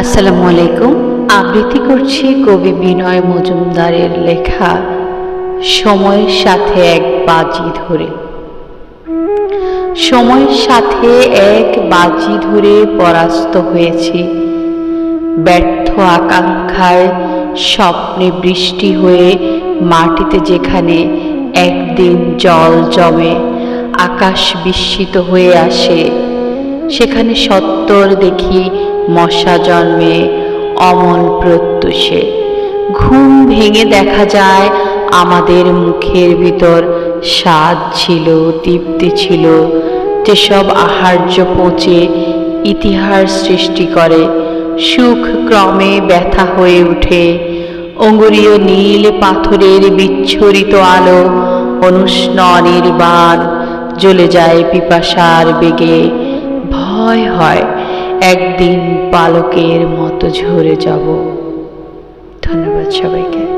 আসসালামু আলাইকুম। আবৃত্তি করছি কবি বিনয় মজুমদারের লেখা সময়ের সাথে এক বাজি ধরে। সময়ের সাথে এক বাজি ধরে পরাস্ত হয়েছি। ব্যর্থ আকাঙ্ক্ষায় স্বপ্নে বৃষ্টি হয়ে মাটিতে যেখানে একদিন জল জমে আকাশ বিস্মিত হয়ে আসে, সেখানে সত্তর দেখি মশা জন্মে অমন প্রত্যুষে। ঘুম ভেঙে দেখা যায় আমাদের মুখের ভিতর। স্বাদ ছিল দীপ্তি ছিল। যেসব আহার্য পচে ইতিহাস সৃষ্টি করে, সুখ ক্রমে ব্যথা হয়ে ওঠে অঙ্গুরীয় নীল পাথরের বিচ্ছরিত আলো অনুষ্ণ নির্বাণ জ্বলে যায় পিপাসার বেগে। ভয় হয় একদিন পালকের মতো ঝরে যাব। ধন্যবাদ সবাইকে।